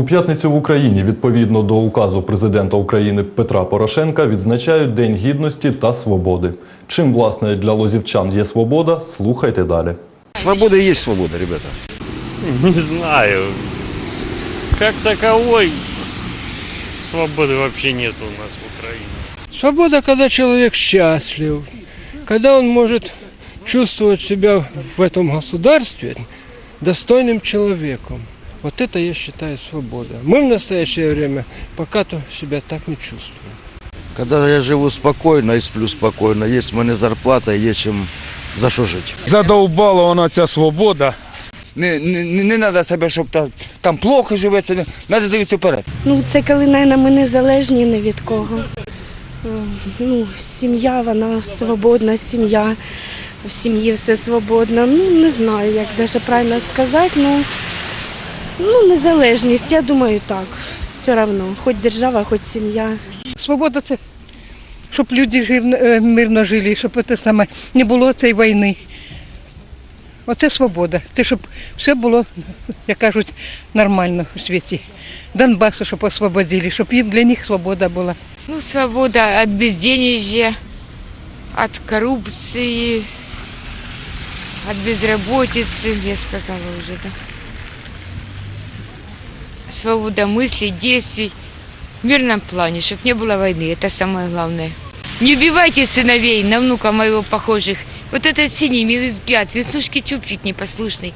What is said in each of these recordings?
У п'ятницю в Україні, відповідно до указу президента України Петра Порошенка, відзначають День гідності та свободи. Чим власне для лозівчан є свобода, слухайте далі. Свобода и есть свобода, ребята. Не знаю. Как таковой свободы вообще нет у нас в Украине. Свобода, когда человек счастлив, когда он может чувствовать себя в этом государстве достойным человеком. Вот это, я считаю, свобода. Мы в настоящее время пока-то себя так не чувствуем. Когда я живу спокойно и сплю спокойно, есть у мене зарплата, є чим за що жити. Задовбала вона ця свобода. Не, не, не, не треба себе, щоб та, там плохо живеться, не треба дивитися вперед. Ну, це коли наверное, ми незалежні ні від кого. Е, Ну, сім'я, вона свободна сім'я, в сім'ї все свободно. Ну, не знаю, як даже правильно сказати. Ну, ну, незалежність, я думаю, так. Все одно, хоч держава, хоч сім'я. Свобода це, щоб люди жив, е, мирно жили, щоб це саме не було цієї війни. Оце свобода. Це щоб все було, як кажуть, нормально у світі. Донбасу, щоб освободили, щоб їм для них свобода була. Ну, свобода от безденежья, от коррупции, от безработицы, я сказала уже, да. Свобода мыслей, действий в мирном плане, чтобы не было войны, это самое главное. Не убивайте сыновей на внука моего похожих. Вот этот синий милый взгляд, веснушки чупчик непослушный.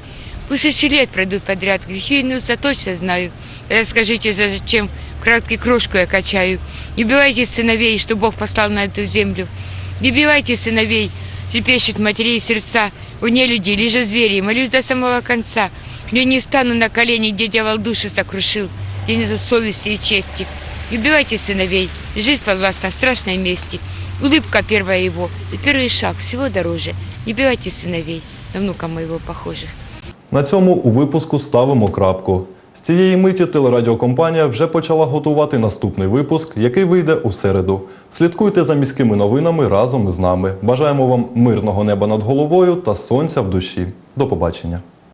Пусть еще лет пройдут подряд, грехи вернутся, точно знаю. Э, Скажите, зачем краткой крошку я качаю? Не убивайте сыновей, что Бог послал на эту землю. Не убивайте сыновей, трепещут матерей сердца. У нелюдей, лишь звери, молюсь до самого конца. Я не стану на колени, где дьявол души сокрушил, где нету совести и чести. Не убивайте сыновей, жизнь подвластна страшной мести. Улыбка первая его, и первый шаг всего дороже. Не убивайте сыновей, на внука моего похожих. На цьому у випуску ставимо крапку. З цієї миті телерадіокомпанія вже почала готувати наступний випуск, який вийде у середу. Слідкуйте за міськими новинами разом із нами. Бажаємо вам мирного неба над головою та сонця в душі. До побачення.